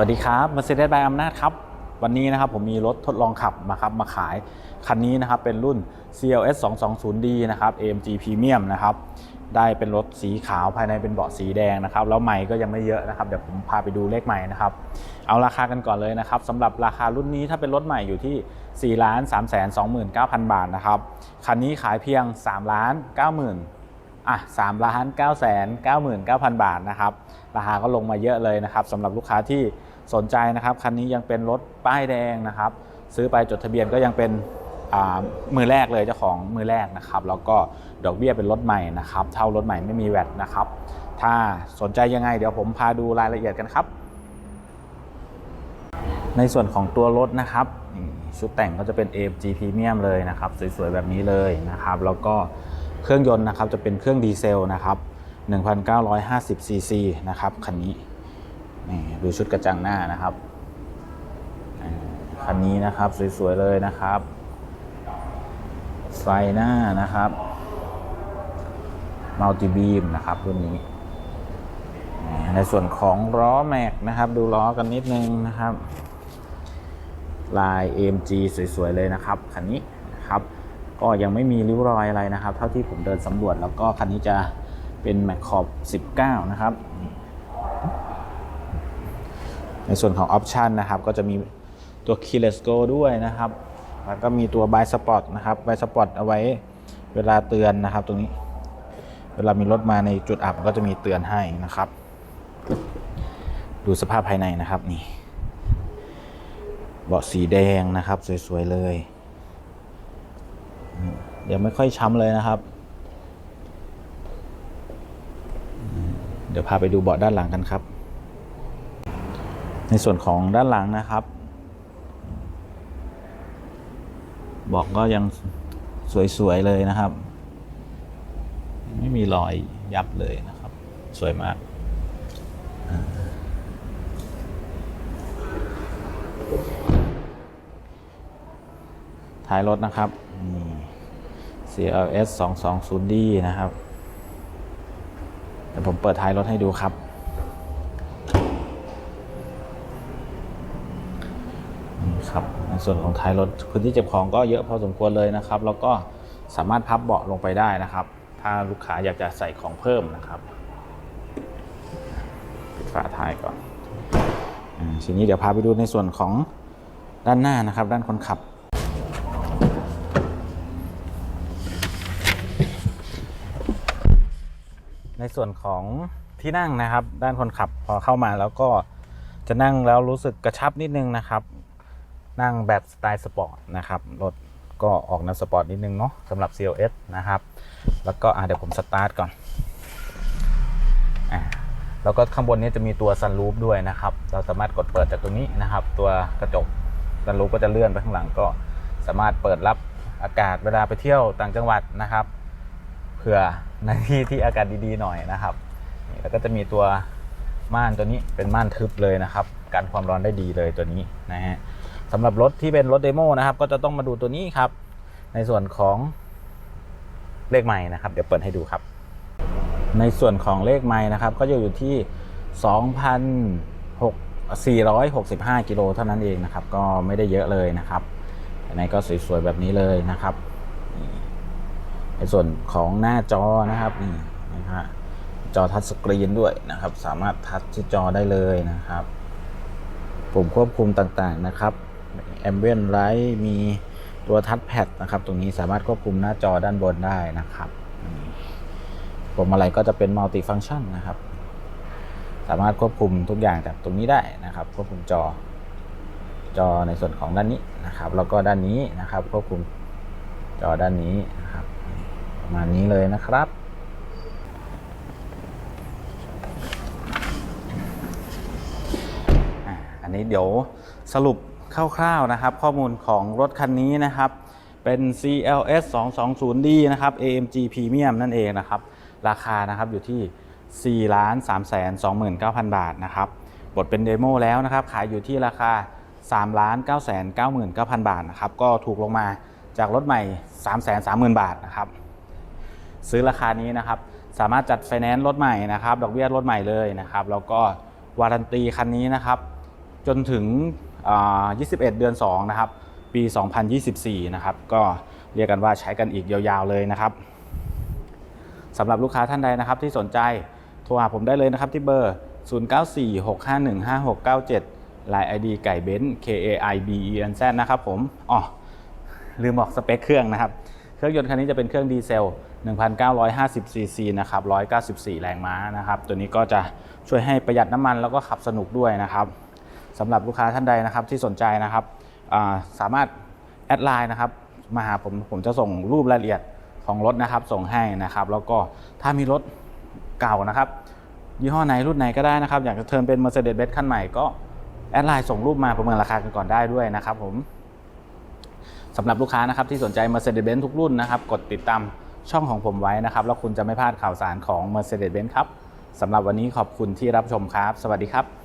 วัสดีครับ Mercedes บายอำนาจครับ วันนี้นะครับผมมีรถทดลองขับมาครับมาขาย คันนี้นะครับเป็นรุ่น CLS 220D นะครับ AMG Premium นะครับ ได้เป็นรถสีขาวภายในเป็นเบาะสีแดงนะครับ แล้วใหม่ก็ยังไม่เยอะนะครับ เดี๋ยวผมพาไปดูเลขใหม่นะครับ เอาราคากันก่อนเลยนะครับสำหรับราคารุ่นนี้ถ้าเป็นรถใหม่อยู่ที่ 4 3 2 9 0 0 0 บาทนะครับ คันนี้ขายเพียง3ล้าน9 0 0 0อะ3ล้าน9แสน99,000บาทนะครับ ราคาก็ลงมาเยอะเลยนะครับสำหรับลูกค้าที่ สนใจนะครับคันนี้ยังเป็นรถป้ายแดงนะครับ ซื้อไปจดทะเบียนก็ยังเป็นมือแรกเลยเจ้าของมือแรกนะครับ แล้วก็ดอกเบี้ยเป็นรถใหม่นะครับ เท่ารถใหม่ไม่มีแวดนะครับ ถ้าสนใจยังไงเดี๋ยวผมพาดูรายละเอียดกันครับ ในส่วนของตัวรถนะครับชุดแต่งก็จะเป็น AMG Premium เลยนะครับ สวยๆแบบนี้เลยนะครับ แล้วก็เครื่องยนต์นะครับจะเป็นเครื่องดีเซลนะครับ 1,950ซีซีนะครับคันนี้ นี่ดูชุดกระจังหน้านะครับคันนี้นะครับสวยๆเลยนะครับไฟหน้านะครับมัลติบีมนะครับรุ่นนี้ ในส่วนของล้อแม็กนะครับ ดูล้อกันนิดนึงนะครับ ลาย AMG สวยๆเลยนะครับคันนี้นะครับ ก็ยังไม่มีริ้วรอยอะไรนะครับ เท่าที่ผมเดินสำรวจแล้วก็คันนี้จะเป็นแม็กขอบ 19 นะครับ ในส่วนของออปชันนะครับก็จะมีตัว Keyless Go ด้วยนะครับ แล้วก็มีตัว By Spot นะครับ By Spot เอาไว้เวลาเตือนนะครับ ตรงนี้เวลามีรถมาในจุดอับก็จะมีเตือนให้นะครับ ดูสภาพภายในนะครับนี่เบาะสีแดงนะครับ สวยๆเลยอืมเดี๋ยวไม่ค่อยช้ำเลยนะครับ เดี๋ยวพาไปดูเบาะด้านหลังกันครับ ในส่วนของด้านหลังนะครับ บอกก็ยังสวย ๆ เลยนะครับ ไม่มีรอยยับเลยนะครับ สวยมาก ท้ายรถนะครับ CLS 220D นะครับ เดี๋ยวผมเปิดท้ายรถให้ดูครับ นี่ ครับในส่วนของท้ายรถพื้นที่เก็บของก็เยอะพอสมควรเลยนะครับ แล้วก็สามารถพับเบาะลงไปได้นะครับ ถ้าลูกค้าอยากจะใส่ของเพิ่มนะครับปิดฝาท้ายก่อนอทีนี้เดี๋ยวพาไปดูในส่วนของด้านหน้านะครับ ด้านคนขับในส่วนของที่นั่งนะครับ ด้านคนขับพอเข้ามาแล้วก็จะนั่งแล้วรู้สึกกระชับนิดนึงนะครับ นั่งแบบสไตล์สปอร์ตนะครับรถก็ออกแนวสปอร์ตนิดนึงเนาะสำหรับ CLS นะครับ แล้วก็เดี๋ยวผมสตาร์ทก่อนอะแล้วก็ข้างบนนี้จะมีตัวซันรูฟด้วยนะครับ เราสามารถกดเปิดจากตรงนี้นะครับ ตัวกระจกซันรูฟก็จะเลื่อนไปข้างหลังก็สามารถเปิดรับอากาศเวลาไปเที่ยวต่างจังหวัดนะครับ เผื่อในที่ที่อากาศดีๆหน่อยนะครับนี่แล้วก็จะมีตัวม่านตัวนี้เป็นม่านทึบเลยนะครับกันความร้อนได้ดีเลยตัวนี้นะฮะ สำหรับรถที่เป็นรถเดโมนะครับ ก็จะต้องมาดูตัวนี้ครับ ในส่วนของเลขใหม่นะครับ เดี๋ยวเปิดให้ดูครับ ในส่วนของเลขไม้นะครับ ก็จะอยู่ที่ 2,465กิโลเท่านั้นเองนะครับ ก็ไม่ได้เยอะเลยนะครับภายในก็สวยๆแบบนี้เลยนะครับในส่วนของหน้าจอนะครับนี่นะฮะจอทัชสกรีนด้วยนะครับ สามารถทัชที่จอได้เลยนะครับ ปุ่มควบคุมต่างๆนะครับ แอมเบียนไลท์มีตัวทัชแพดนะครับ ตรงนี้สามารถควบคุมหน้าจอด้านบนได้นะครับพวงมาลัยก็จะเป็นมัลติฟังชันนะครับ สามารถควบคุมทุกอย่างจากตรงนี้ได้นะครับ ควบคุมจอ จอในส่วนของด้านนี้นะครับ แล้วก็ด้านนี้นะครับ ควบคุมจอด้านนี้นะครับ ประมาณนี้เลยนะครับอันนี้เดี๋ยวสรุป คร่าวๆนะครับ ข้อมูลของรถคันนี้นะครับ เป็น CLS 220D นะครับ AMG Premium นั่นเองนะครับ ราคานะครับอยู่ที่ 4 3 2 9 0 0 0 บาทนะครับบทเป็นเดโมแล้วนะครับ ขายอยู่ที่ราคา 3 9 9 9 0 0 0 บาทนะครับ ก็ถูกลงมาจากรถใหม่ 3 3 0 0 0 0 บาทนะครับ ซื้อราคานี้นะครับ สามารถจัดไฟแนนซ์รถใหม่นะครับ ดอกเบี้ยรถใหม่เลยนะครับ แล้วก็วารันตีคันนี้นะครับ จนถึง 21 เดือน 2 นะครับ ปี 2024 นะครับ ก็เรียกกันว่าใช้กันอีกยาวๆเลยนะครับสำหรับลูกค้าท่านใดนะครับที่สนใจโทรหาผมได้เลยนะครับที่เบอร์ 0946515697 Line ID ไก่เบนซ์ K A I B E N Z นะครับผมอ๋อลืมบอกสเปคเครื่องนะครับ เครื่องยนต์คันนี้จะเป็นเครื่องดีเซล 1,950 ซีซีนะครับ 194 แรงม้านะครับ ตัวนี้ก็จะช่วยให้ประหยัดน้ำมันแล้วก็ขับสนุกด้วยนะครับ สำหรับลูกค้าท่านใดนะครับที่สนใจนะครับาสามารถแอดไลน์นะครับมาหาผมผมจะส่งรูปรายละเอียดของรถนะครับ ส่งให้นะครับ แล้วก็ถ้ามีรถเก่านะครับ ยี่ห้อไหนรุ่นไหนก็ได้นะครับ อยากจะเทิร์นเป็น Mercedes-Benz คันใหม่ก็แอดไลน์ส่งรูปมาประเมินราคากันก่อนได้ด้วยนะครับผมสำหรับลูกค้านะครับที่สนใจ Mercedes-Benz ทุกรุ่นนะครับ กดติดตามช่องของผมไว้นะครับ แล้วคุณจะไม่พลาดข่าวสารของ Mercedes-Benz ครับสำหรับวันนี้ขอบคุณที่รับชมครับ สวัสดีครับ